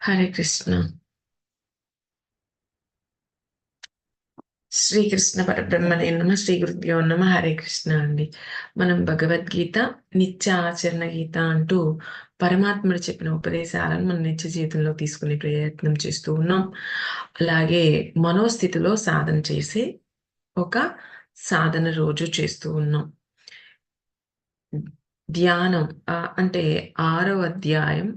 హరే కృష్ణ. శ్రీకృష్ణ పరబ్రహ్మణే నమ శ్రీ గురుభ్యో నమ హరే కృష్ణ అండి. మనం భగవద్గీత నిత్య ఆచరణ గీత అంటూ పరమాత్ముడు చెప్పిన ఉపదేశాలను మన నిత్య జీవితంలో తీసుకునే ప్రయత్నం చేస్తూ ఉన్నాం. అలాగే మనోస్థితిలో సాధన చేసి ఒక సాధన రోజు చేస్తూ ఉన్నాం. ధ్యానం అంటే ఆరో అధ్యాయం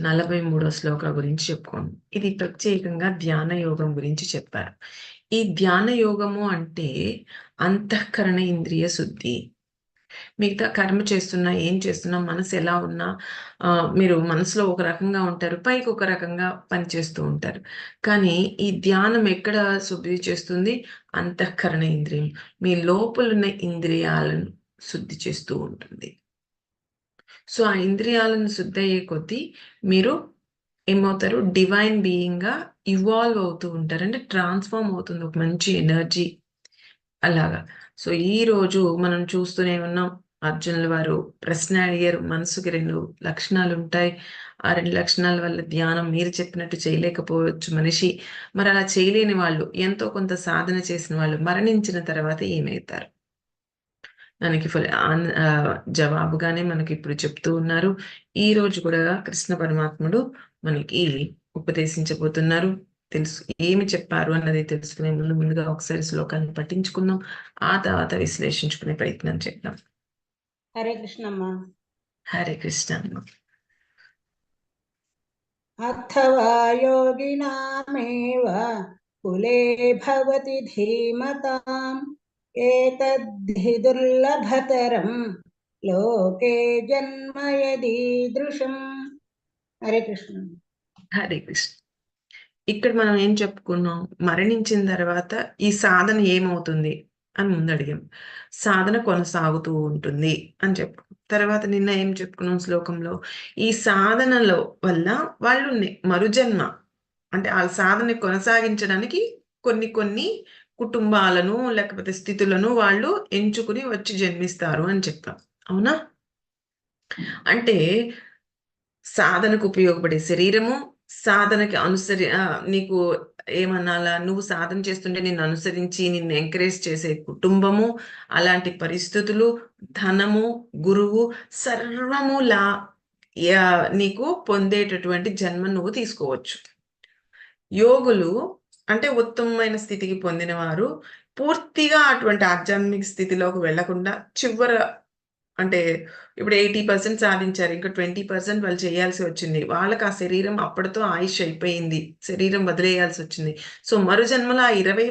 నలభై మూడో శ్లోక గురించి చెప్పుకోండి ఇది ప్రత్యేకంగా ధ్యాన యోగం గురించి చెప్పారు. ఈ ధ్యాన యోగము అంటే అంతఃకరణ ఇంద్రియ శుద్ధి. మిగతా కర్మ చేస్తున్నా ఏం చేస్తున్నా మనసు ఎలా ఉన్నా మీరు మనసులో ఒక రకంగా ఉంటారు పైకి ఒక రకంగా పనిచేస్తూ ఉంటారు. కానీ ఈ ధ్యానం ఎక్కడ శుద్ధి చేస్తుంది? అంతఃకరణ ఇంద్రియం. మీ లోపలున్న ఇంద్రియాలను శుద్ధి చేస్తూ ఉంటుంది. సో ఆ ఇంద్రియాలను శుద్ధి అయ్యే కొద్దీ మీరు ఏమవుతారు? డివైన్ బీయింగ్గా ఇవాల్వ్ అవుతూ ఉంటారు. అంటే ట్రాన్స్ఫార్మ్ అవుతుంది. ఒక మంచి ఎనర్జీ అలాగా. సో ఈ రోజు మనం చూస్తూనే ఉన్నాం. అర్జునుల వారు ప్రశ్న అడిగారు. మనసుకి రెండు లక్షణాలు ఉంటాయి. ఆ రెండు లక్షణాల వల్ల ధ్యానం మీరు చెప్పినట్టు చేయలేకపోవచ్చు మనిషి. మరి అలా చేయలేని వాళ్ళు ఎంతో కొంత సాధన చేసిన వాళ్ళు మరణించిన తర్వాత ఏమవుతారు దానికి ఫుల్ జవాబుగానే మనకి ఇప్పుడు చెప్తూ ఉన్నారు. ఈ రోజు కూడా కృష్ణ పరమాత్ముడు మనకి ఉపదేశించబోతున్నారు. తెలుసు ఏమి చెప్పారు అన్నది తెలుసుకునే ముందు ముందుగా ఒకసారి శ్లోకాన్ని పఠించుకుందాం. ఆ తర్వాత విశ్లేషించుకునే ప్రయత్నం చేద్దాం. హరే కృష్ణమ్మ. హరే కృష్ణ అథవా యోగినామేవ కులే భవతి ధీమతాం. ఏతద్ధి దుర్లభతరం లోకే జన్మ యదీదృశం హరే కృష్ణ హరే కృష్ణ. ఇక్కడ మనం ఏం చెప్పుకున్నాం? మరణించిన తర్వాత ఈ సాధన ఏమవుతుంది అని ముందు అడిగాం సాధన కొనసాగుతూ ఉంటుంది అని చెప్పు. తర్వాత నిన్న ఏం చెప్పుకున్నాం శ్లోకంలో? ఈ సాధనలో వల్ల వాళ్ళు మరుజన్మ. అంటే ఆ సాధన కొనసాగించడానికి కొన్ని కొన్ని కుటుంబాలను లేకపోతే స్థితులను వాళ్ళు ఎంచుకుని వచ్చి జన్మిస్తారు అని చెప్తాం. అవునా? అంటే సాధనకు ఉపయోగపడే శరీరము సాధనకి అనుసరి నీకు ఏమనాలా నువ్వు సాధన చేస్తుంటే నిన్ను అనుసరించి నిన్ను ఎంకరేజ్ చేసే కుటుంబము అలాంటి పరిస్థితులు ధనము గురువు సర్వము లా నీకు పొందేటటువంటి జన్మ నువ్వు తీసుకోవచ్చు. యోగులు అంటే ఉత్తమమైన స్థితికి పొందిన వారు పూర్తిగా అటువంటి ఆధ్యాత్మిక స్థితిలోకి వెళ్ళకుండా చివర అంటే ఇప్పుడు ఎయిటీ పర్సెంట్ సాధించారు ఇంకా ట్వంటీ పర్సెంట్ వాళ్ళు చేయాల్సి వచ్చింది. వాళ్ళకి ఆ శరీరం అప్పటితో ఆయుష్ అయిపోయింది. శరీరం వదిలేయాల్సి వచ్చింది. సో మరు జన్మలో ఆ ఇరవై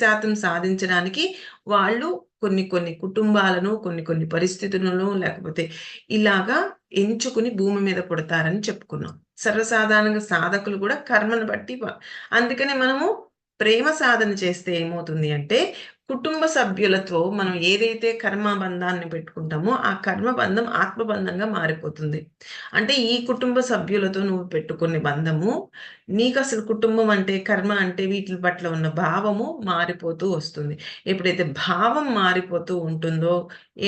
శాతం సాధించడానికి వాళ్ళు కొన్ని కొన్ని కుటుంబాలను కొన్ని కొన్ని పరిస్థితులను లేకపోతే ఇలాగా ఎంచుకుని భూమి మీద పుడతారని చెప్పుకున్నాం. సర్వసాధారణంగా సాధకులు కూడా కర్మను బట్టి అందుకనే మనము ప్రేమ సాధన చేస్తే ఏమవుతుంది అంటే కుటుంబ సభ్యులతో మనం ఏదైతే కర్మ బంధాన్ని పెట్టుకుంటామో ఆ కర్మ బంధం ఆత్మబంధంగా మారిపోతుంది. అంటే ఈ కుటుంబ సభ్యులతో నువ్వు పెట్టుకునే బంధము నీకు అసలు కుటుంబం అంటే కర్మ అంటే వీటి పట్ల ఉన్న భావము మారిపోతూ వస్తుంది. ఎప్పుడైతే భావం మారిపోతూ ఉంటుందో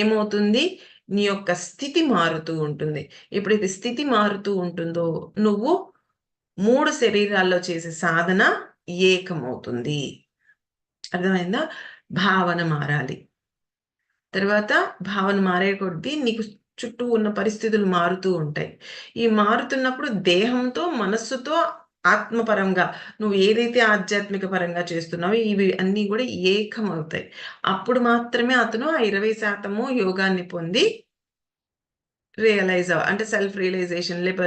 ఏమవుతుంది? నీ యొక్క స్థితి మారుతూ ఉంటుంది. ఎప్పుడైతే స్థితి మారుతూ ఉంటుందో నువ్వు మూడు శరీరాల్లో చేసే సాధన ఏకమవుతుంది. అర్థమైందా? భావన మారాలి. తర్వాత భావన మారే కొద్దీ నీకు చుట్టూ ఉన్న పరిస్థితులు మారుతూ ఉంటాయి. ఈ మారుతున్నప్పుడు దేహంతో మనస్సుతో ఆత్మపరంగా నువ్వు ఏదైతే ఆధ్యాత్మిక పరంగా చేస్తున్నావో ఇవి అన్నీ కూడా ఏకం అవుతాయి అప్పుడు మాత్రమే అతను ఆ ఇరవై శాతము యోగాన్ని పొంది రియలైజ్ అవ అంటే సెల్ఫ్ రియలైజేషన్ లేక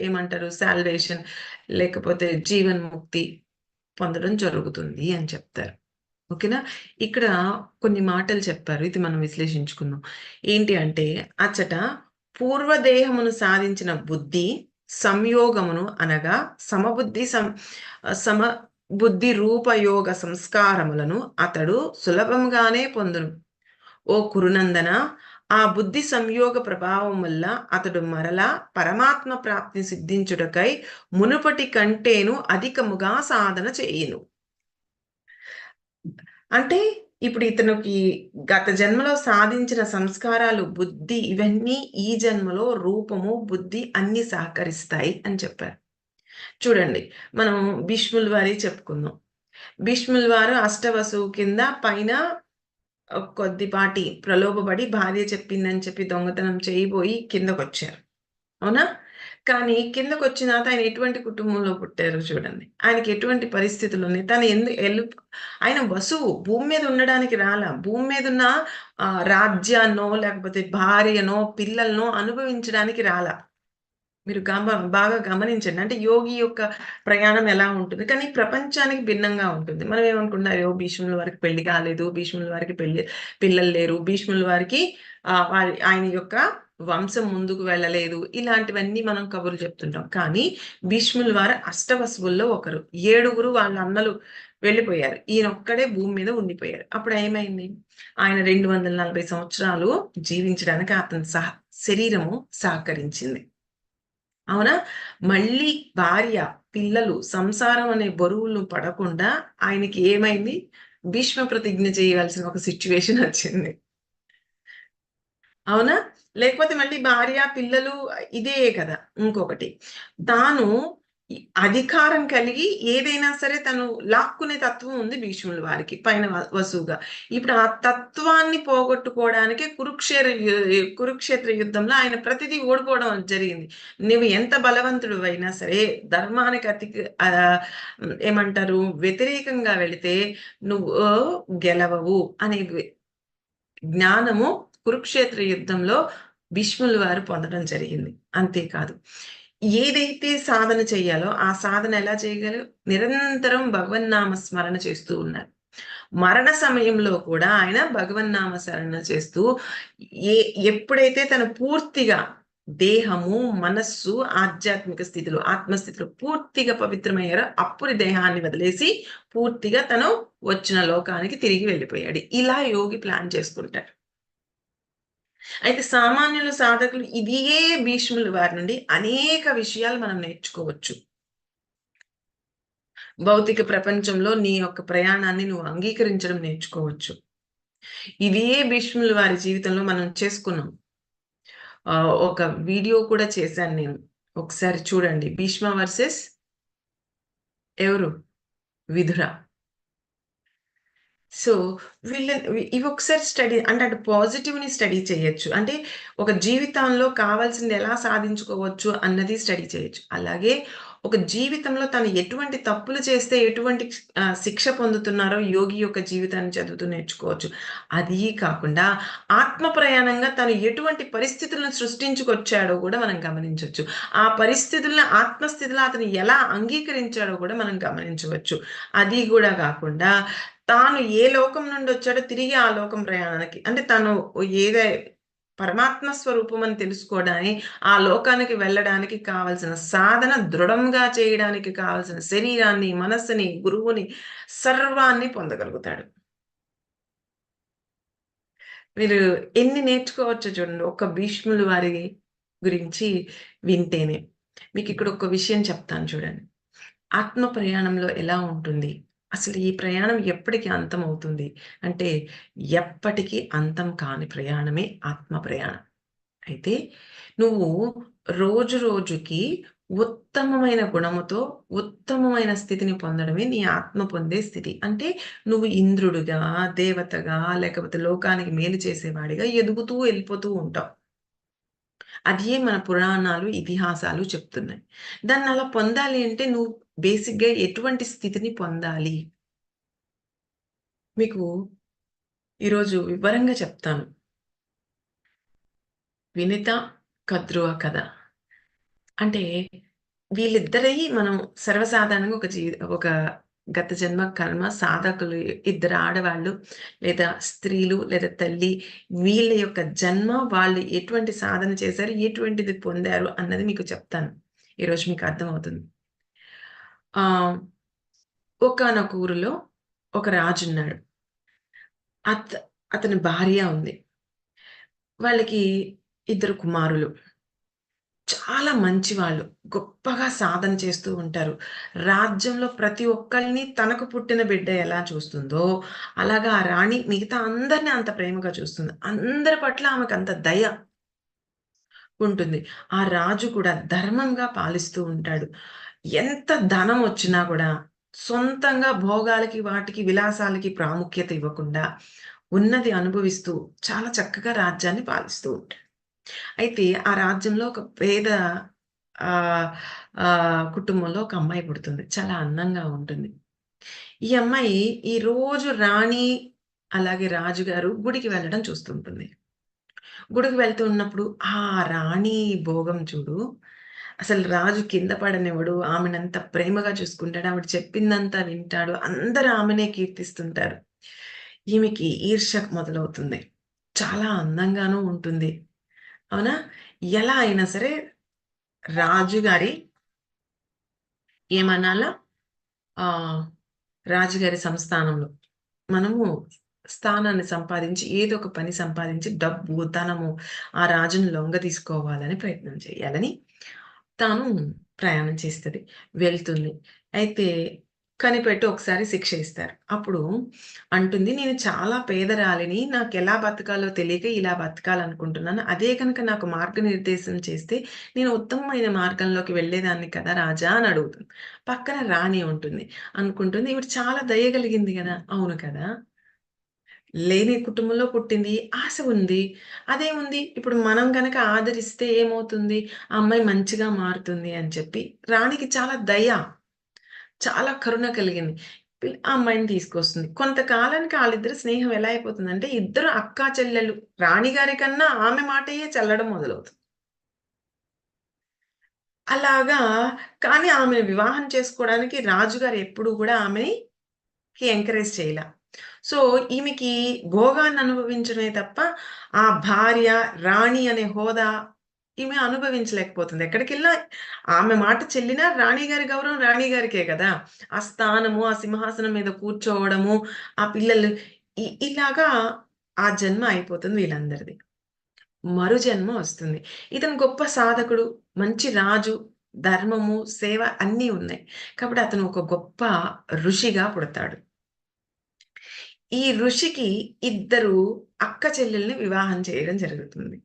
ఏమంటారు? సాల్వేషన్ లేకపోతే జీవన్ ముక్తి పొందడం జరుగుతుంది అని చెప్తారు. ఓకేనా? ఇక్కడ కొన్ని మాటలు చెప్పారు. ఇది మనం విశ్లేషించుకుందాం. ఏంటి అంటే అచ్చట పూర్వదేహమును సాధించిన బుద్ధి సంయోగమును అనగా సమబుద్ధి సం సమ బుద్ధి రూపయోగ సంస్కారములను అతడు సులభంగానే పొందును. ఓ కురునందన ఆ బుద్ధి సంయోగ ప్రభావం వల్ల అతడు మరలా పరమాత్మ ప్రాప్తిని సిద్ధించుటకై మునుపటి కంటేను అధికముగా సాధన చేయును. అంటే ఇప్పుడు ఇతనికి గత జన్మలో సాధించిన సంస్కారాలు బుద్ధి ఇవన్నీ ఈ జన్మలో రూపము బుద్ధి అన్ని సహకరిస్తాయి అని చెప్పారు. చూడండి మనం భీష్ముల వారి చెప్పుకుందాం. భీష్ముల వారు అష్టవసువు కింద పైన కొద్దిపాటి ప్రలోభపడి భార్య చెప్పిందని చెప్పి దొంగతనం చేయబోయి కిందకొచ్చారు. అవునా? కానీ కిందకు వచ్చిన ఆయన ఎటువంటి కుటుంబంలో పుట్టారు చూడండి. ఆయనకి ఎటువంటి పరిస్థితులు ఉన్నాయి తను ఎందు ఎల్లు ఆయన వసువు భూమి మీద ఉండడానికి రాలా. భూమి మీద ఉన్న రాజ్యాన్నో లేకపోతే భార్యనో పిల్లలనో అనుభవించడానికి రాలా. మీరు గమ బాగా గమనించండి. అంటే యోగి యొక్క ప్రయాణం ఎలా ఉంటుంది? కానీ ప్రపంచానికి భిన్నంగా ఉంటుంది. మనం ఏమనుకుంటున్నారు? "అయ్యో, భీష్ముల వారికి పెళ్ళి కాలేదు భీష్ముల వారికి పెళ్ళి పిల్లలు లేరు భీష్ముల వారికి వారి ఆయన యొక్క వంశం ముందుకు వెళ్ళలేదు. ఇలాంటివన్నీ మనం కబుర్లు చెప్తుంటాం. కానీ భీష్ముల వారు అష్టవసువుల్లో ఒకరు. ఏడుగురు వాళ్ళ అన్నలు వెళ్ళిపోయారు. ఈయన ఒక్కడే భూమి మీద ఉండిపోయారు అప్పుడు ఏమైంది? ఆయన రెండు వందల నలభై సంవత్సరాలు జీవించడానికి అతని సహ శరీరము సహకరించింది. అవునా? మళ్ళీ భార్య పిల్లలు సంసారం అనే బరువులను పడకుండా ఆయనకి ఏమైంది? భీష్మ ప్రతిజ్ఞ చేయవలసిన ఒక సిచ్యువేషన్ వచ్చింది. అవునా? లేకపోతే మళ్ళీ భార్య పిల్లలు ఇదే కదా ఇంకొకటి. తాను అధికారం కలిగి ఏదైనా సరే తను లాక్కునే తత్వం ఉంది భీష్ముల వారికి పైన వసువుగా. ఇప్పుడు ఆ తత్వాన్ని పోగొట్టుకోవడానికి కురుక్షేత్ర కురుక్షేత్ర యుద్ధంలో ఆయన ప్రతిదీ ఓడిపోవడం జరిగింది. నువ్వు ఎంత బలవంతుడు అయినా సరే ధర్మానికి అతి ఆ, ఏమంటారు వ్యతిరేకంగా వెళితే నువ్వు గెలవవు అనే జ్ఞానము కురుక్షేత్ర యుద్ధంలో భీష్ముల వారు పొందడం జరిగింది. అంతేకాదు. ఏదైతే సాధన చేయాలో ఆ సాధన ఎలా చేయగలరు? నిరంతరం భగవన్నామ స్మరణ చేస్తూ ఉన్నారు. మరణ సమయంలో కూడా ఆయన భగవన్నామ స్మరణ చేస్తూ ఏ ఎప్పుడైతే తను పూర్తిగా దేహము మనస్సు ఆధ్యాత్మిక స్థితిలో ఆత్మస్థితిలో పూర్తిగా పవిత్రమయ్యారో అప్పుడు దేహాన్ని వదిలేసి పూర్తిగా తను వచ్చిన లోకానికి తిరిగి వెళ్ళిపోయాడు. ఇలా యోగి ప్లాన్ చేసుకుంటాడు అయితే సామాన్యుల సాధకులు ఇదే భీష్ముల వారి నుండి అనేక విషయాలు మనం నేర్చుకోవచ్చు. భౌతిక ప్రపంచంలో నీ యొక్క ప్రయాణాన్ని నువ్వు అంగీకరించడం నేర్చుకోవచ్చు. ఇదే భీష్ముల వారి జీవితంలో మనం చేసుకున్నాం. ఒక వీడియో కూడా చేశాను నేను. ఒకసారి చూడండి. భీష్మ వర్సెస్ ఎవరు? విధుర సో వీళ్ళ ఇవి ఒకసారి స్టడీ అంటే అటు పాజిటివ్ని స్టడీ చేయొచ్చు. అంటే ఒక జీవితంలో కావాల్సింది ఎలా సాధించుకోవచ్చు అన్నది స్టడీ చేయొచ్చు. అలాగే ఒక జీవితంలో తను ఎటువంటి తప్పులు చేస్తే ఎటువంటి శిక్ష పొందుతున్నారో యోగి యొక్క జీవితాన్ని చదువుతూ నేర్చుకోవచ్చు. అది కాకుండా ఆత్మ ప్రయాణంగా తను ఎటువంటి పరిస్థితులను సృష్టించుకొచ్చాడో కూడా మనం గమనించవచ్చు ఆ పరిస్థితులను ఆత్మస్థితిలో అతను ఎలా అంగీకరించాడో కూడా మనం గమనించవచ్చు. అది కూడా కాకుండా తాను ఏ లోకం నుండి వచ్చాడో తిరిగి ఆ లోకం ప్రయాణానికి. అంటే తను ఏదే పరమాత్మ స్వరూపం అని తెలుసుకోవడానికి ఆ లోకానికి వెళ్ళడానికి కావలసిన సాధన దృఢంగా చేయడానికి కావలసిన శరీరాన్ని మనస్సుని గురువుని సర్వాన్ని పొందగలుగుతాడు. మీరు ఎన్ని నేర్చుకోవచ్చో చూడండి ఒక భీష్ములు వారి గురించి వింటేనే. మీకు ఇక్కడ ఒక విషయం చెప్తాను చూడండి. ఆత్మ ప్రయాణంలో ఎలా ఉంటుంది? అసలు ఈ ప్రయాణం ఎప్పటికి అంతం అవుతుంది? అంటే ఎప్పటికీ అంతం కాని ప్రయాణమే ఆత్మ ప్రయాణం. అయితే నువ్వు రోజు రోజుకి ఉత్తమమైన గుణముతో ఉత్తమమైన స్థితిని పొందడమే నీ ఆత్మ పొందే స్థితి. అంటే నువ్వు ఇంద్రుడిగా దేవతగా లేకపోతే లోకానికి మేలు చేసేవాడిగా ఎదుగుతూ వెళ్ళిపోతూ ఉంటావు. అదే మన పురాణాలు ఇతిహాసాలు చెప్తున్నాయి. దాన్ని అలా పొందాలి అంటే నువ్వు బేసిక్గా ఎటువంటి స్థితిని పొందాలి? మీకు ఈరోజు వివరంగా చెప్తాను. వినిత కద్రువ కథ. అంటే వీళ్ళిద్దరై మనం సర్వసాధారణంగా ఒక జీ ఒక గత జన్మ కర్మ సాధకులు ఇద్దరు ఆడవాళ్ళు లేదా స్త్రీలు లేదా తల్లి వీళ్ళ యొక్క జన్మ వాళ్ళు ఎటువంటి సాధన చేశారు ఎటువంటిది పొందారు అన్నది మీకు చెప్తాను. ఈరోజు మీకు అర్థమవుతుంది. ఒకనొక ఊరిలో ఒక రాజు ఉన్నాడు. అత అతని భార్య ఉంది. వాళ్ళకి ఇద్దరు కుమారులు. చాలా మంచి వాళ్ళు గొప్పగా సాధన చేస్తూ ఉంటారు. రాజ్యంలో ప్రతి ఒక్కరిని తనకు పుట్టిన బిడ్డ ఎలా చూస్తుందో అలాగా ఆ రాణి మిగతా అందరిని అంత ప్రేమగా చూస్తుంది. అందరి పట్ల ఆమెకు అంత దయ ఉంటుంది. ఆ రాజు కూడా ధర్మంగా పాలిస్తూ ఉంటాడు. ఎంత ధనం వచ్చినా కూడా సొంతంగా భోగాలకి, వాటికి, విలాసాలకి ప్రాముఖ్యత ఇవ్వకుండా ఉన్నది అనుభవిస్తూ చాలా చక్కగా రాజ్యాన్ని పాలిస్తూ ఉంటాడు. అయితే ఆ రాజ్యంలో ఒక పేద కుటుంబంలో ఒక అమ్మాయి పుడుతుంది. చాలా అందంగా ఉంటుంది. ఈ అమ్మాయి ఈ రోజు రాణి, అలాగే రాజుగారు గుడికి వెళ్ళడం చూస్తుంటుంది. గుడికి వెళ్తూ ఉన్నప్పుడు ఆ రాణి భోగం చూడు. అసలు రాజు కింద పడనివ్వడు. ఆమెనంత ప్రేమగా చూసుకుంటాడు. ఆవిడ చెప్పిందంతా వింటాడు. అందరూ ఆమెనే కీర్తిస్తుంటారు. ఈమెకి ఈర్ష్య మొదలవుతుంది. చాలా అందంగానూ ఉంటుంది. అవునా? ఎలా అయినా సరే రాజుగారి ఏమనాలా? ఆ రాజుగారి సంస్థానంలో మనము స్థానాన్ని సంపాదించి ఏదో ఒక పని సంపాదించి డబ్బు, ధనము ఆ రాజుని లొంగదీసుకోవాలని ప్రయత్నం చేయాలని తాను ప్రయాణం చేస్తుంది వెళ్తుంది. అయితే కనిపెట్టి ఒకసారి శిక్ష ఇస్తారు. అప్పుడు అంటుంది నేను చాలా పేదరాలిని. నాకు ఎలా బతకాలో తెలియక ఇలా బతకాలనుకుంటున్నాను. అదే కనుక నాకు మార్గనిర్దేశం చేస్తే నేను ఉత్తమమైన మార్గంలోకి వెళ్ళేదాన్ని కదా రాజా అని అడుగుతుంది. పక్కన రాణి ఉంటుంది. అనుకుంటుంది ఇవి చాలా దయ కలిగింది కదా అవును కదా! లేని కుటుంబంలో పుట్టింది. ఆశ ఉంది. అదే ఉంది ఇప్పుడు మనం కనుక ఆదరిస్తే ఏమవుతుంది? ఆ అమ్మాయి మంచిగా మారుతుంది అని చెప్పి రాణికి చాలా దయ. చాలా కరుణ కలిగింది. ఆ అమ్మాయిని తీసుకొస్తుంది. కొంతకాలానికి వాళ్ళిద్దరు స్నేహం ఎలా అయిపోతుందంటే ఇద్దరు అక్కా చెల్లెలు. రాణి గారి కన్నా ఆమె మాటయే చల్లడం మొదలవుతుంది. అలాగా కానీ ఆమెను వివాహం చేసుకోవడానికి రాజుగారు ఎప్పుడూ కూడా ఆమెని ఎంకరేజ్ చేయలే సో, ఈమెకి భోగాన్ని అనుభవించడమే తప్ప, ఆ భార్య, రాణి అనే హోదా ఈమె అనుభవించలేకపోతుంది. ఎక్కడికెళ్ళినా ఆమె మాట చెల్లినా రాణి గారి గౌరవం రాణి గారికే కదా ఆ స్థానము, ఆ సింహాసనం మీద కూర్చోవడము, ఆ పిల్లలు ఇ ఇలాగా ఆ జన్మ అయిపోతుంది వీళ్ళందరిది. మరు జన్మ వస్తుంది. ఇతను గొప్ప సాధకుడు, మంచి రాజు, ధర్మము, సేవ అన్నీ ఉన్నాయి. కాబట్టి అతను ఒక గొప్ప ఋషిగా పుడతాడు. ఈ ఋషికి ఇద్దరు అక్క చెల్లెల్ని వివాహం చేయడం జరుగుతుంది.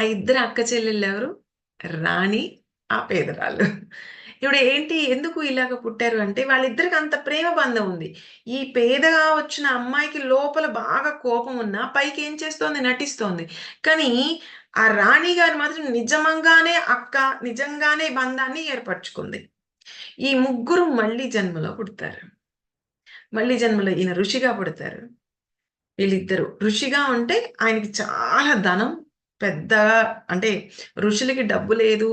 ఆ ఇద్దరు అక్క చెల్లెళ్ళెవరు? రాణి, ఆ పేదరాలు. ఇప్పుడు ఏంటి ఎందుకు ఇలాగ పుట్టారు అంటే వాళ్ళిద్దరికి అంత ప్రేమ బంధం ఉంది. ఈ పేదగా వచ్చిన అమ్మాయికి లోపల బాగా కోపం ఉన్నా పైకి ఏం చేస్తోంది? నటిస్తోంది. కానీ ఆ రాణి గారు మాత్రం నిజంగానే అక్క, నిజంగానే బంధాన్ని ఏర్పరచుకుంది. ఈ ముగ్గురు మళ్ళీ జన్మలో పుడతారు. మళ్ళీ జన్మలో ఈయన ఋషిగా పుడతారు. వీళ్ళిద్దరు. ఋషిగా ఉంటే ఆయనకి చాలా ధనం పెద్దగా అంటే ఋషులకి డబ్బు లేదు.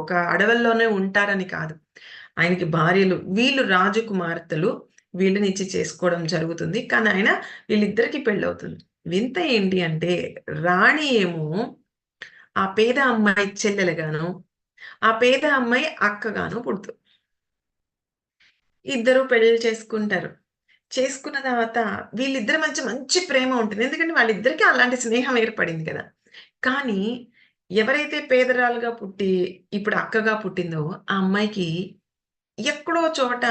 ఒక అడవుల్లోనే ఉంటారని కాదు. ఆయనకి భార్యలు వీళ్ళు రాజకుమార్తెలు. వీళ్ళనిచ్చి చేసుకోవడం జరుగుతుంది. కానీ ఆయన వీళ్ళిద్దరికి పెళ్ళవుతుంది. వింత ఏంటి అంటే రాణి ఏమో ఆ పేద అమ్మాయి చెల్లెలుగాను, ఆ పేద అమ్మాయి అక్కగాను పుడుతుంది. ఇద్దరు పెళ్ళి చేసుకుంటారు. చేసుకున్న తర్వాత వీళ్ళిద్దరి మధ్య మంచి ప్రేమ ఉంటుంది. ఎందుకంటే వాళ్ళిద్దరికీ అలాంటి స్నేహం ఏర్పడింది కదా! కానీ ఎవరైతే పేదరాలుగా పుట్టి ఇప్పుడు అక్కగా పుట్టిందో ఆ అమ్మాయికి ఎక్కడో చోట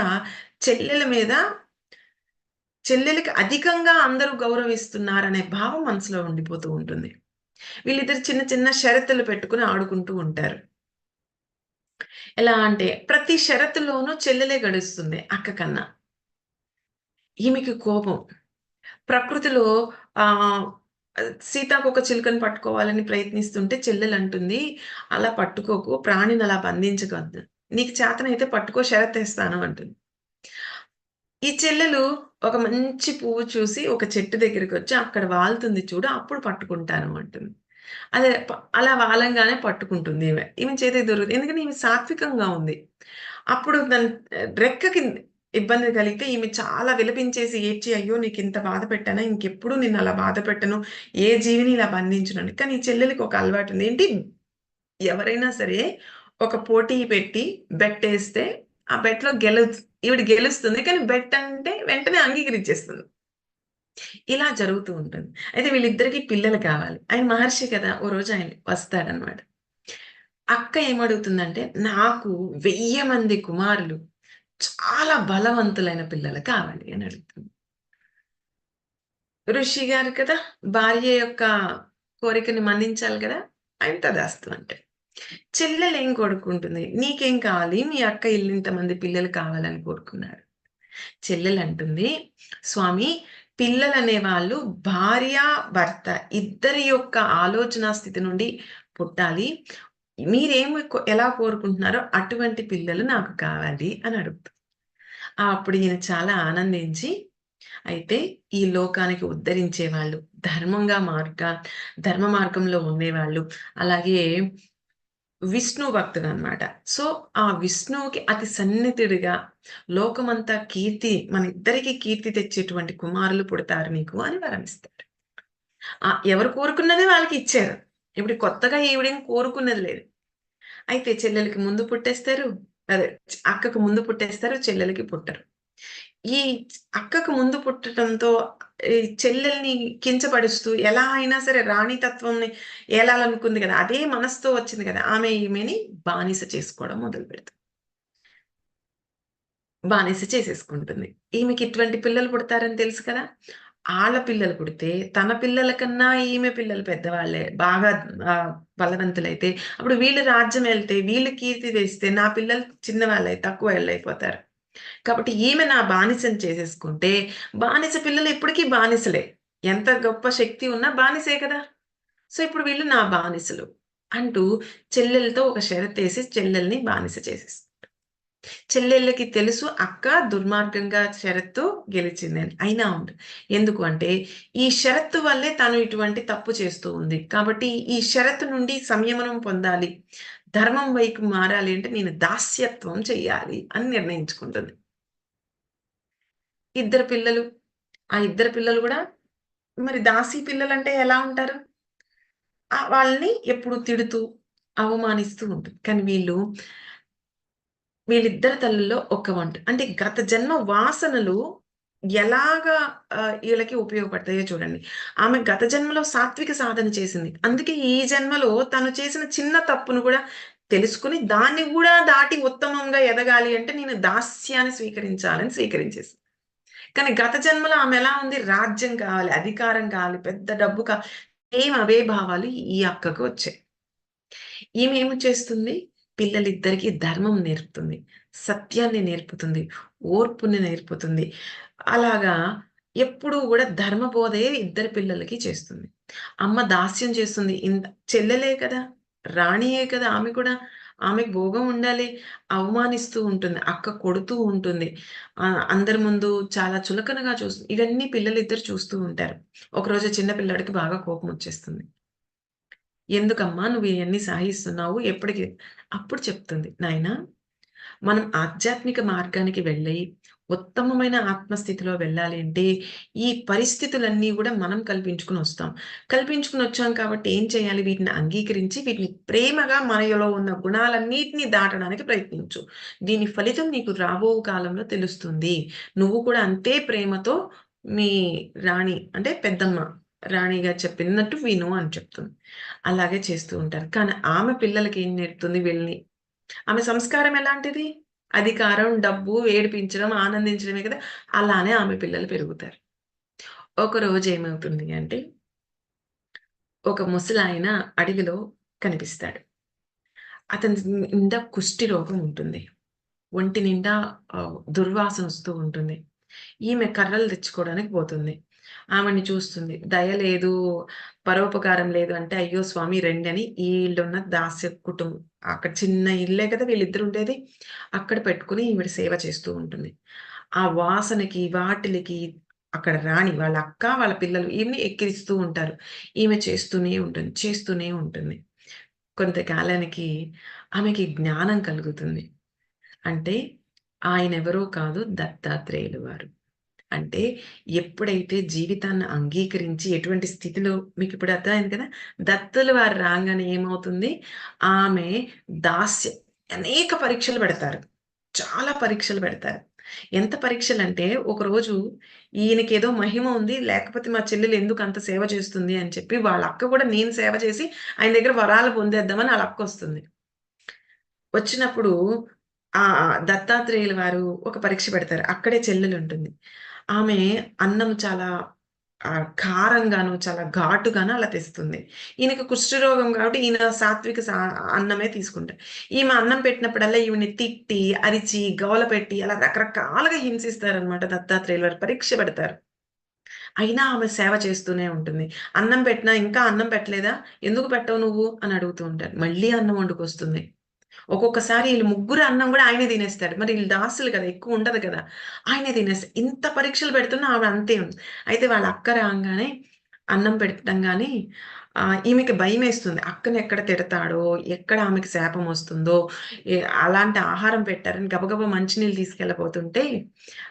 చెల్లెల మీద చెల్లెలకి అధికంగా అందరూ గౌరవిస్తున్నారనే భావం మనసులో ఉండిపోతూ ఉంటుంది. వీళ్ళిద్దరు చిన్న చిన్న షరతులు పెట్టుకుని ఆడుకుంటూ ఉంటారు. ఎలా అంటే ప్రతి షరతులోనూ చెల్లెలే గడుస్తుంది అక్క కన్నా. ఈమెకి కోపం. ప్రకృతిలో ఆహ్, సీతాకోక చిలుకను పట్టుకోవాలని ప్రయత్నిస్తుంటే చెల్లెలు అంటుంది "అలా పట్టుకోకు, ప్రాణిని అలా బంధించకొద్దు. నీకు చేతనైతే పట్టుకో షరతేస్తాను" అంటుంది. ఈ చెల్లెలు ఒక మంచి పువ్వు చూసి ఒక చెట్టు దగ్గరికి వచ్చి "అక్కడ వాలుతుంది చూడు, అప్పుడు పట్టుకుంటాను" అంటుంది. అదే అలా వాలంగానే పట్టుకుంటుంది ఈమె. ఈమె చేతి దొరుకుతుంది. ఎందుకంటే ఈమె సాత్వికంగా ఉంది. అప్పుడు దాని రెక్కకి ఇబ్బంది కలిగితే ఈమె చాలా విలపించేసి ఏడ్చి, "అయ్యో! నీకు ఇంత బాధ పెట్టానా? ఇంకెప్పుడు నిన్నలా బాధ పెట్టను. ఏ జీవిని ఇలా బంధించను" కానీ ఈ చెల్లెలికి ఒక అలవాటుంది. ఏంటి? ఎవరైనా సరే ఒక పోటీ పెట్టి బెట్టేస్తే ఆ బెట్‌లో గెలు ఈవిడ గెలుస్తుంది. కానీ బెట్ అంటే వెంటనే అంగీకరించేస్తుంది. ఇలా జరుగుతూ ఉంటుంది. అయితే వీళ్ళిద్దరికి పిల్లలు కావాలి. ఆయన మహర్షి కదా! ఓ రోజు ఆయన వస్తాడనమాట. అక్క ఏమడుగుతుందంటే, "నాకు వెయ్యి మంది కుమారులు, చాలా బలవంతులైన పిల్లలు కావాలి" అని అడుగుతుంది. ఋషి గారు కదా! భార్య యొక్క కోరికని మన్నించాలి కదా ఆయన తదాస్తు అంటే చెల్లెలు ఏం కోరుకుంటుంది నీకేం కావాలి మీ అక్క ఇల్లు ఇంతమంది పిల్లలు కావాలని కోరుకున్నాడు చెల్లెలు అంటుంది స్వామి పిల్లలు అనేవాళ్ళు భార్య భర్త ఇద్దరి యొక్క ఆలోచన స్థితి నుండి పుట్టాలి. మీరేం ఎలా కోరుకుంటున్నారో అటువంటి పిల్లలు నాకు కావాలి అని అడుగుతుంది అప్పుడు ఈయన చాలా ఆనందించి అయితే ఈ లోకానికి ఉద్ధరించే వాళ్ళు ధర్మంగా మార్గ ధర్మ మార్గంలో ఉండేవాళ్ళు అలాగే విష్ణు భక్తుడు అనమాట సో ఆ విష్ణువుకి అతి సన్నిహితుడిగా లోకమంతా కీర్తి మన ఇద్దరికి కీర్తి తెచ్చేటువంటి కుమారులు పుడతారు నీకు అని వరమిస్తాడు ఆ ఎవరు కోరుకున్నదే వాళ్ళకి ఇచ్చారు. ఇప్పుడు కొత్తగా ఈవిడేం కోరుకున్నది లేదు. అయితే చెల్లెలకి ముందు పుట్టేస్తారు అదే అక్కకు ముందు పుట్టేస్తారు చెల్లెలకి పుట్టరు. ఈ అక్కకు ముందు పుట్టడంతో ఈ చెల్లెల్ని కించపడుస్తూ ఎలా అయినా సరే రాణితత్వంని ఏలాలనుకుంది కదా అదే మనసుతో వచ్చింది కదా ఆమె ఈమెని బానిస చేసుకోవడం మొదలు పెడుతుంది. బానిస చేసేసుకుంటుంది. ఈమెకి ఇటువంటి పిల్లలు పుడతారని తెలుసు కదా ఆళ్ళ పిల్లలు పుడితే తన పిల్లల కన్నా ఈమె పిల్లలు పెద్దవాళ్ళే బాగా బలవంతులైతే అప్పుడు వీళ్ళు రాజ్యం వెళ్తే వీళ్ళు కీర్తి వేస్తే నా పిల్లలు చిన్నవాళ్ళై తక్కువ వెళ్ళైపోతారు. కాబట్టి ఈమె నా బానిసని చేసేసుకుంటే బానిస పిల్లలు ఎప్పటికీ బానిసలే. ఎంత గొప్ప శక్తి ఉన్నా బానిసే కదా. సో ఇప్పుడు వీళ్ళు నా బానిసలు అంటూ చెల్లెలతో ఒక షరత్ వేసి చెల్లెల్ని బానిస చేసేస్తారు చెల్లెళ్ళకి తెలుసు అక్క దుర్మార్గంగా షరత్తు గెలిచిందని. అయినా ఉంది ఎందుకు అంటే ఈ షరత్తు వల్లే తను ఇటువంటి తప్పు చేస్తూ ఉంది. కాబట్టి ఈ షరత్తు నుండి సంయమనం పొందాలి. ధర్మం వైపు మారాలి అంటే నేను దాస్యత్వం చెయ్యాలి అని నిర్ణయించుకుంటుంది. ఇద్దరు పిల్లలు ఆ ఇద్దరు పిల్లలు కూడా మరి దాసీ పిల్లలు అంటే ఎలా ఉంటారు? వాళ్ళని ఎప్పుడు తిడుతూ అవమానిస్తూ ఉంటుంది. కానీ వీళ్ళు వీళ్ళిద్దరి తల్లుల్లో ఒక వంట. అంటే గత జన్మ వాసనలు ఎలాగా వీళ్ళకి ఉపయోగపడతాయో చూడండి. ఆమె గత జన్మలో సాత్విక సాధన చేసింది. అందుకే ఈ జన్మలో తను చేసిన చిన్న తప్పును కూడా తెలుసుకుని దాన్ని కూడా దాటి ఉత్తమంగా ఎదగాలి అంటే నేను దాస్యాన్ని స్వీకరించాలని స్వీకరించేసి. కానీ గత జన్మలో ఆమె ఎలా ఉంది? రాజ్యం కావాలి అధికారం కావాలి పెద్ద డబ్బు కావాలి ఏం అవే భావాలు ఈ అక్కకు వచ్చాయి. ఈమె ఏమి చేస్తుంది? పిల్లలిద్దరికీ ధర్మం నేర్పుతుంది సత్యాన్ని నేర్పుతుంది ఓర్పుని నేర్పుతుంది. అలాగా ఎప్పుడు కూడా ధర్మబోధే ఇద్దరు పిల్లలకి చేస్తుంది. అమ్మ దాస్యం చేస్తుంది. ఇంత చెల్లెలే కదా రాణియే కదా ఆమె కూడా ఆమెకు భోగం ఉండాలి అవమానిస్తూ ఉంటుంది అక్క కొడుతూ ఉంటుంది అందరి ముందు చాలా చులకనగా చూస్తుంది ఇవన్నీ పిల్లలిద్దరు చూస్తూ ఉంటారు. ఒకరోజు చిన్న పిల్లడికి బాగా కోపం వచ్చేస్తుంది. ఎందుకమ్మా నువ్వు ఇవన్నీ సాగిస్తున్నావు ఎప్పటికి? అప్పుడు చెప్తుంది. నాయనా మనం ఆధ్యాత్మిక మార్గానికి వెళ్ళి ఉత్తమమైన ఆత్మస్థితిలో వెళ్ళాలి అంటే ఈ పరిస్థితులన్నీ కూడా మనం కల్పించుకుని వస్తాం. కల్పించుకుని వచ్చాం కాబట్టి ఏం చేయాలి? వీటిని అంగీకరించి వీటిని ప్రేమగా మనలో ఉన్న గుణాలన్నిటిని దాటడానికి ప్రయత్నించు. దీని ఫలితం నీకు రాబో కాలంలో తెలుస్తుంది. నువ్వు కూడా అంతే ప్రేమతో మీ రాణి అంటే పెద్దమ్మ రాణిగా చెప్పినట్టు విను అని చెప్తుంది. అలాగే చేస్తూ ఉంటారు. కానీ ఆమె పిల్లలకి ఏం నేర్పుతుంది వీళ్ళని? ఆమె సంస్కారం ఎలాంటిది? అధికారం డబ్బు ఏడిపించడం ఆనందించడమే కదా? అలానే ఆమె పిల్లలు పెరుగుతారు. ఒక రోజు ఏమవుతుంది అంటే ఒక ముసలాయన అడవిలో కనిపిస్తాడు. అతని నిండా కుష్టి రోగం ఉంటుంది. ఒంటి నిండా దుర్వాసన వస్తూ ఉంటుంది. ఈమె కర్రలు తెచ్చుకోవడానికి పోతుంది. ఆమెని చూస్తుంది. దయ లేదు పరోపకారం లేదు అంటే అయ్యో స్వామి రండి అని వీళ్ళున్న దాస్య కుటుంబం. అక్కడ చిన్న ఇల్లే కదా వీళ్ళిద్దరు ఉండేది. అక్కడ పెట్టుకుని ఈవిడ సేవ చేస్తూ ఉంటుంది. ఆ వాసనకి వాటిలకి అక్కడ రాణి వాళ్ళ అక్క వాళ్ళ పిల్లలు ఈమెని ఎక్కిరిస్తూ ఉంటారు. ఈమె చేస్తూనే ఉంటుంది చేస్తూనే ఉంటుంది. కొంతకాలానికి ఆమెకి జ్ఞానం కలుగుతుంది. అంటే ఆయన ఎవరో కాదు దత్తాత్రేయులు వారు. అంటే ఎప్పుడైతే జీవితాన్ని అంగీకరించి ఎటువంటి స్థితిలో మీకు ఇప్పుడు అర్థమైంది కదా? దత్తులు వారు రాగానే ఏమవుతుంది? ఆమె దాస్య అనేక పరీక్షలు పెడతారు. చాలా పరీక్షలు పెడతారు. ఎంత పరీక్షలు అంటే ఒకరోజు ఈయనకి ఏదో మహిమ ఉంది లేకపోతే మా చెల్లెలు ఎందుకు అంత సేవ చేస్తుంది అని చెప్పి వాళ్ళ అక్క కూడా నేను సేవ చేసి ఆయన దగ్గర వరాలు పొందేద్దామని వాళ్ళ అక్క వస్తుంది. వచ్చినప్పుడు ఆ దత్తాత్రేయుల వారు ఒక పరీక్ష పెడతారు. అక్కడే చెల్లెలు ఉంటుంది. ఆమె అన్నం చాలా కారంగాను, చాలా ఘాటుగాను అలా తెస్తుంది. ఈయనకి కుష్ఠరోగం కాబట్టి ఈయన సాత్విక సా అన్నమే తీసుకుంటారు. ఈమె అన్నం పెట్టినప్పుడల్లా ఈమెని తిట్టి, అరిచి, గవల పెట్టి అలా రకరకాలుగా హింసిస్తారనమాట దత్తాత్రేయుల వారు. పరీక్ష పెడతారు. అయినా ఆమె సేవ చేస్తూనే ఉంటుంది. అన్నం పెట్టినా, "ఇంకా అన్నం పెట్టలేదా? ఎందుకు పెట్టవు నువ్వు?" అని అడుగుతూ ఉంటారు. మళ్ళీ అన్నం వండుకొస్తుంది. ఒక్కొక్కసారి వీళ్ళు ముగ్గురు అన్నం కూడా ఆయనే తినేస్తాడు. మరి వీళ్ళు దాసులు కదా! ఎక్కువ ఉండదు కదా! ఆయనే తినేస్తాడు. ఇంత పరీక్షలు పెడుతున్నా ఆవిడ అంతే ఉంది. అయితే వాళ్ళ అక్క రాగానే అన్నం పెట్టడం కానీ ఈమెకి భయమేస్తుంది. అక్కని ఎక్కడ తిడతాడో, ఎక్కడ ఆమెకి శాపం వస్తుందో అలాంటి ఆహారం పెట్టారని గబగబా మంచినీళ్ళు తీసుకెళ్ళబోతుంటే,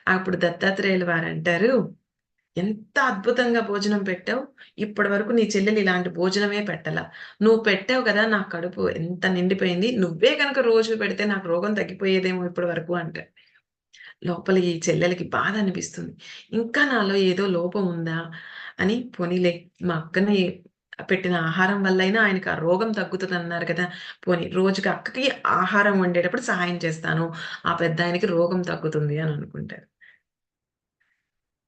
అప్పుడు దత్తాత్రేయులు వారంటారు, "ఎంత అద్భుతంగా భోజనం పెట్టావు. ఇప్పటి వరకు నీ చెల్లెలు ఇలాంటి భోజనమే పెట్టాల నువ్వు పెట్టావు కదా! నా కడుపు ఎంత నిండిపోయింది. నువ్వే కనుక రోజు పెడితే నాకు రోగం తగ్గిపోయేదేమో ఇప్పటి వరకు" అంటే లోపల ఈ చెల్లెలకి బాధ అనిపిస్తుంది. ఇంకా నాలో ఏదో లోపం ఉందా అని పోనీలే మా అక్కని పెట్టిన ఆహారం వల్లైనా ఆయనకి ఆ రోగం తగ్గుతదన్నారు కదా! పోనీ రోజుకి అక్కకి ఆహారం వండేటప్పుడు సహాయం చేస్తాను. ఆ పెద్ద ఆయనకి రోగం తగ్గుతుంది అని అనుకుంటారు.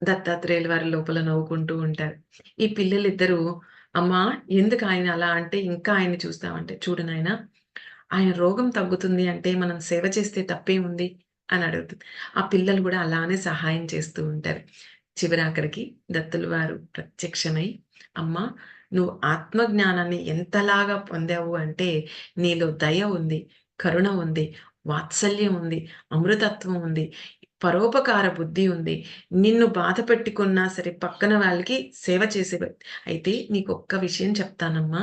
దత్తాత్రేయులు వారి లోపల నవ్వుకుంటూ ఉంటారు. ఈ పిల్లలిద్దరూ అమ్మా ఎందుకు ఆయన అలా అంటే ఇంకా ఆయన చూస్తావంటే, చూడు నాయన ఆయన రోగం తగ్గుతుంది అంటే మనం సేవ చేస్తే తప్పే ఉంది అని అడుగుతుంది. ఆ పిల్లలు కూడా అలానే సహాయం చేస్తూ ఉంటారు. చివరాఖరికి దత్తులు వారు ప్రత్యక్షమై, "అమ్మా నువ్వు ఆత్మ జ్ఞానాన్ని ఎంతలాగా పొందావు అంటే నీలో దయ ఉంది, కరుణ ఉంది, వాత్సల్యం ఉంది, అమృతత్వం ఉంది, పరోపకార బుద్ధి ఉంది. నిన్ను బాధ పెట్టుకున్నా సరే పక్కన వాళ్ళకి సేవ చేసే అయితే నీకు ఒక్క విషయం చెప్తానమ్మా.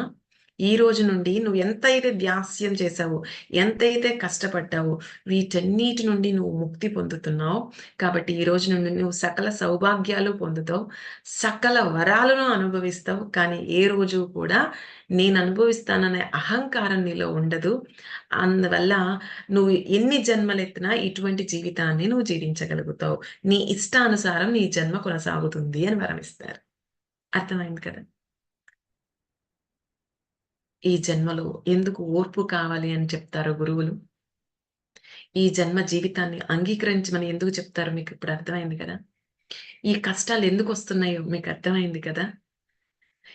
ఈ రోజు నుండి నువ్వు ఎంతైతే ధ్యాస్యం చేశావో, ఎంతైతే కష్టపడ్డావో వీటన్నిటి నుండి నువ్వు ముక్తి పొందుతున్నావు. కాబట్టి ఈ రోజు నుండి నువ్వు సకల సౌభాగ్యాలు పొందుతావు. సకల వరాలను అనుభవిస్తావు. కానీ ఏ రోజు కూడా నేను అనుభవిస్తాననే అహంకారం నీలో ఉండదు. అందువల్ల నువ్వు ఎన్ని జన్మలెత్తినా ఇటువంటి జీవితాన్ని నువ్వు జీవించగలుగుతావు. నీ ఇష్టానుసారం నీ జన్మ కొనసాగుతుంది అని వరమిస్తారు. అర్థమైంది కదా! ఈ జన్మలో ఎందుకు ఓర్పు కావాలి అని చెప్తారో గురువులు. ఈ జన్మ జీవితాన్ని అంగీకరించమని ఎందుకు చెప్తారో మీకిప్పుడు అర్థమైంది కదా! ఈ కష్టాలు ఎందుకు వస్తున్నాయో మీకు అర్థమైంది కదా!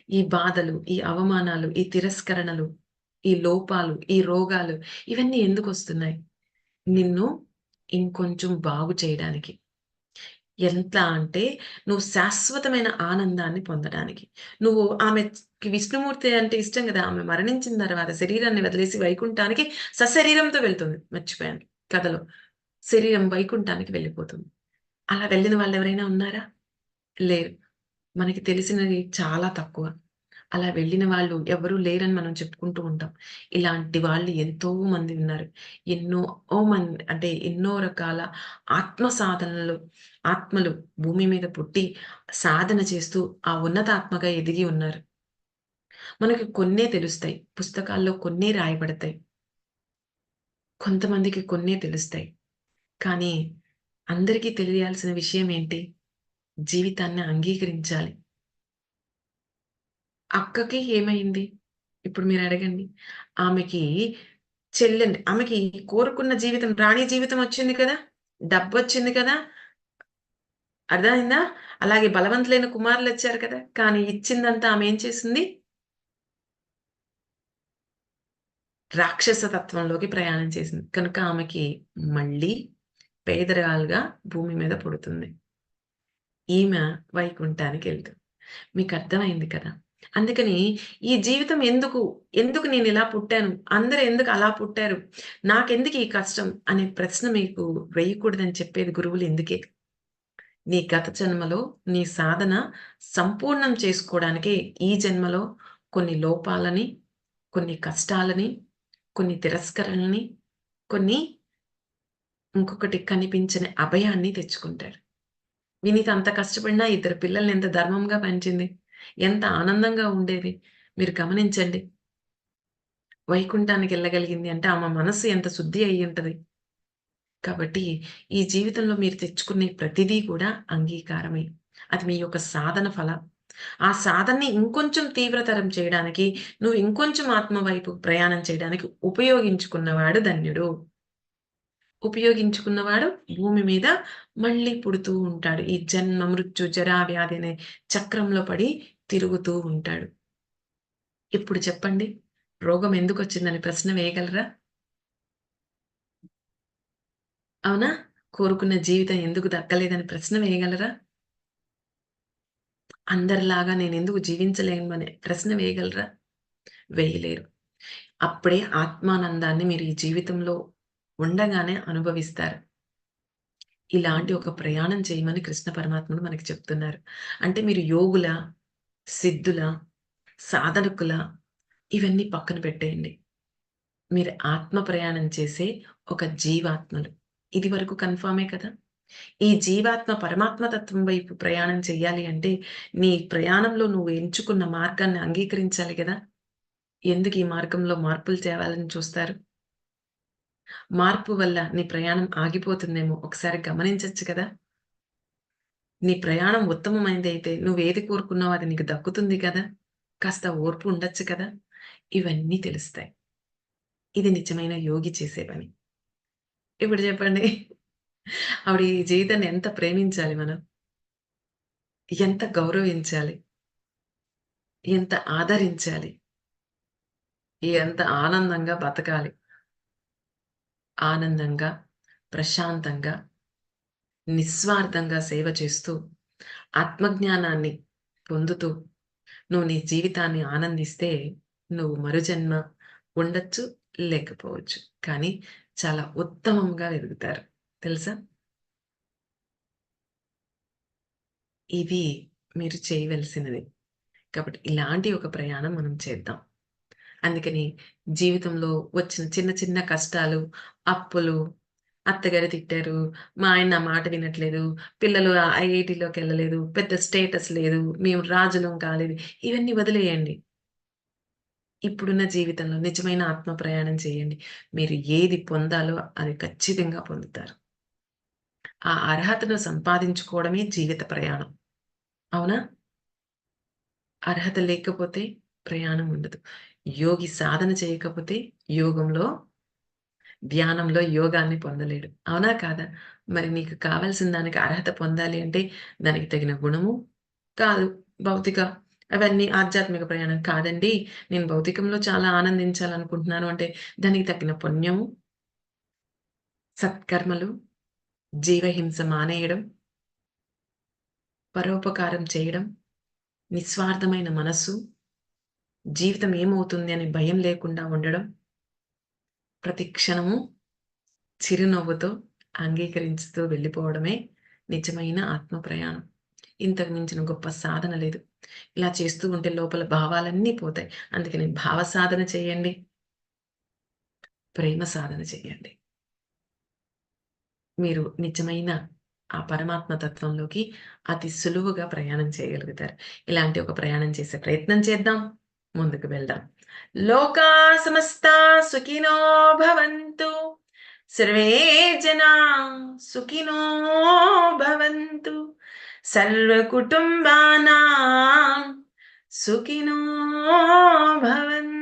ఈ బాధలు, ఈ అవమానాలు, ఈ తిరస్కరణలు, ఈ లోపాలు, ఈ రోగాలు ఇవన్నీ ఎందుకు వస్తున్నాయి నిన్ను ఇంకొంచెం బాగు చేయడానికి. ఎంత అంటే నువ్వు శాశ్వతమైన ఆనందాన్ని పొందడానికి. నువ్వు ఆమెకి విష్ణుమూర్తి అంటే ఇష్టం కదా ఆమె మరణించిన తర్వాత శరీరాన్ని వదిలేసి వైకుంఠానికి సశరీరంతో వెళ్తుంది. మర్చిపోయాను కథలో. శరీరం వైకుంఠానికి వెళ్ళిపోతుంది. అలా వెళ్ళిన వాళ్ళు ఎవరైనా ఉన్నారా? లేరు. మనకి తెలిసినది చాలా తక్కువ. అలా వెళ్ళిన వాళ్ళు ఎవరు లేరని మనం చెప్పుకుంటూ ఉంటాం. ఇలాంటి వాళ్ళు ఎంతో మంది ఉన్నారు. ఎన్నో మంది అంటే ఎన్నో రకాల ఆత్మ సాధనలు ఆత్మలు భూమి మీద పుట్టి సాధన చేస్తూ ఆ ఉన్నతాత్మగా ఎదిగి ఉన్నారు. మనకి కొన్నే తెలుస్తాయి. పుస్తకాల్లో కొన్నే రాయబడతాయి. కొంతమందికి కొన్నే తెలుస్తాయి. కానీ అందరికీ తెలియాల్సిన విషయం ఏంటి? జీవితాన్ని అంగీకరించాలి. అక్కకి ఏమైంది? ఇప్పుడు మీరు అడగండి ఆమెకి చెల్లెండి ఆమెకి కోరుకున్న జీవితం రాణి జీవితం వచ్చింది కదా! డబ్బు వచ్చింది కదా! అర్థమైందా? అలాగే బలవంతులైన కుమారులు వచ్చారు కదా! కానీ ఇచ్చిందంతా ఆమె ఏం చేసింది? రాక్షస తత్వంలోకి ప్రయాణం చేసింది. కనుక ఆమెకి మళ్ళీ పేదరాలుగా భూమి మీద పుడుతుంది. ఈమె వైకుంఠానికి వెళ్తుంది మీకు అర్థమైంది కదా! అందుకని ఈ జీవితం ఎందుకు? ఎందుకు నేను ఇలా పుట్టాను? అందరూ ఎందుకు అలా పుట్టారు? నాకెందుకు ఈ కష్టం? అనే ప్రశ్న మీకు వేయకూడదని చెప్పేది గురువులు ఎందుకే నీ గత జన్మలో నీ సాధన సంపూర్ణం చేసుకోవడానికే ఈ జన్మలో కొన్ని లోపాలని, కొన్ని కష్టాలని, కొన్ని తిరస్కరణని కొన్ని ఇంకొకటి కనిపించని అభయాన్ని తెచ్చుకుంటారు. వినీత అంత కష్టపడినా ఇద్దరు పిల్లల్ని ఎంత ధర్మంగా పెంచింది. ఎంత ఆనందంగా ఉండేది. మీరు గమనించండి. వైకుంఠానికి వెళ్ళగలిగింది అంటే ఆమె మనస్సు ఎంత శుద్ధి అయి ఉంటుంది కాబట్టి ఈ జీవితంలో మీరు తెచ్చుకునే ప్రతిదీ కూడా అంగీకారమే. అది మీ యొక్క సాధన ఫలం. ఆ సాధనని ఇంకొంచెం తీవ్రతరం చేయడానికి, నువ్వు ఇంకొంచెం ఆత్మ వైపు ప్రయాణం చేయడానికి ఉపయోగించుకున్నవాడు ధన్యుడు. ఉపయోగించుకున్నవాడు భూమి మీద మళ్ళీ పుడుతూ ఉంటాడు. ఈ జన్మ, మృత్యు, జరా, వ్యాధి అనే చక్రంలో పడి తిరుగుతూ ఉంటాడు. ఇప్పుడు చెప్పండి రోగం ఎందుకు వచ్చిందని ప్రశ్న వేయగలరా? అవునా? కోరుకున్న జీవితం ఎందుకు దక్కలేదని ప్రశ్న వేయగలరా? అందరిలాగా నేను ఎందుకు జీవించలేను అనే ప్రశ్న వేయగలరా? వేయలేరు. అప్పుడే ఆత్మానందాన్ని మీరు ఈ జీవితంలో ఉండగానే అనుభవిస్తారు. ఇలాంటి ఒక ప్రయాణం చేయమని కృష్ణ పరమాత్ముడు మనకి చెప్తున్నారు. అంటే మీరు యోగుల సిద్ధుల సాధనకుల ఇవన్నీ పక్కన పెట్టేయండి. మీరు ఆత్మ ప్రయాణం చేసే ఒక జీవాత్మలు. ఇది వరకు కన్ఫామే కదా! ఈ జీవాత్మ పరమాత్మ తత్వం వైపు ప్రయాణం చేయాలి అంటే, నీ ప్రయాణంలో నువ్వు ఎంచుకున్న మార్గాన్ని అంగీకరించాలి కదా ఎందుకు ఈ మార్గంలో మార్పులు తేవాలని చూస్తారు? మార్పు వల్ల నీ ప్రయాణం ఆగిపోతుందేమో ఒకసారి గమనించవచ్చు కదా! నీ ప్రయాణం ఉత్తమమైనదైతే నువ్వేది కోరుకున్నావో అది నీకు దక్కుతుంది కదా! కాస్త ఓర్పు ఉండొచ్చు కదా! ఇవన్నీ తెలుస్తాయి. ఇది నిజమైన యోగి చేసే పని. ఇప్పుడు చెప్పండి. ఆవిడ ఈ జీవితాన్ని ఎంత ప్రేమించాలి మనం? ఎంత గౌరవించాలి? ఎంత ఆదరించాలి? ఎంత ఆనందంగా బతకాలి? ఆనందంగా, ప్రశాంతంగా, నిస్వార్థంగా సేవ చేస్తూ, ఆత్మజ్ఞానాన్ని పొందుతూ, నువ్వు నీ జీవితాన్ని ఆనందిస్తే, నువ్వు మరుజన్మ ఉండొచ్చు, లేకపోవచ్చు. కానీ చాలా ఉత్తమంగా ఎదుగుతారు. తెలుసా? ఇది మీరు చేయవలసినది. కాబట్టి ఇలాంటి ఒక ప్రయాణం మనం చేద్దాం. అందుకని జీవితంలో వచ్చిన చిన్న చిన్న కష్టాలు, అప్పులు, అత్తగారు తిట్టారు, మా ఆయన నా మాట వినట్లేదు, పిల్లలు ఐఐటిలోకి వెళ్ళలేదు పెద్ద స్టేటస్ లేదు, మేము రాజులం కాలేదు. ఇవన్నీ వదిలేయండి. ఇప్పుడున్న జీవితంలో నిజమైన ఆత్మ ప్రయాణం చేయండి. మీరు ఏది పొందాలో అది ఖచ్చితంగా పొందుతారు. ఆ అర్హతను సంపాదించుకోవడమే జీవిత ప్రయాణం. అవునా? అర్హత లేకపోతే ప్రయాణం ఉండదు. యోగి సాధన చేయకపోతే యోగంలో, ధ్యానంలో యోగాన్ని పొందలేడు. అవునా కాదా? మరి నీకు కావాల్సిన దానికి అర్హత పొందాలి అంటే దానికి తగిన గుణము కాదు. భౌతిక అవన్నీ ఆధ్యాత్మిక ప్రయాణం కాదండి. నేను భౌతికంలో చాలా ఆనందించాలనుకుంటున్నాను అంటే దానికి తగిన పుణ్యము సత్కర్మలు, జీవహింస మానేయడం పరోపకారం చేయడం, నిస్వార్థమైన మనస్సు, జీవితం ఏమవుతుంది అని భయం లేకుండా ఉండడం, ప్రతి క్షణము చిరునవ్వుతో అంగీకరించుతూ వెళ్ళిపోవడమే నిజమైన ఆత్మ ప్రయాణం. ఇంతకు మించిన గొప్ప సాధన లేదు. ఇలా చేస్తూ ఉంటే లోపల భావాలన్నీ పోతాయి. అందుకని భావ సాధన చేయండి. ప్రేమ సాధన చేయండి. మీరు నిజమైన ఆ పరమాత్మ తత్వంలోకి అతి సులువుగా ప్రయాణం చేయగలుగుతారు. ఇలాంటి ఒక ప్రయాణం చేసే ప్రయత్నం చేద్దాం. ముందుకు వెళ్దాం. లోకా సమస్తా సుఖినో భవంతు. సర్వే జనా సుఖినో భవంతు. సర్వ కుటుంబానా సుఖినో భవంతు.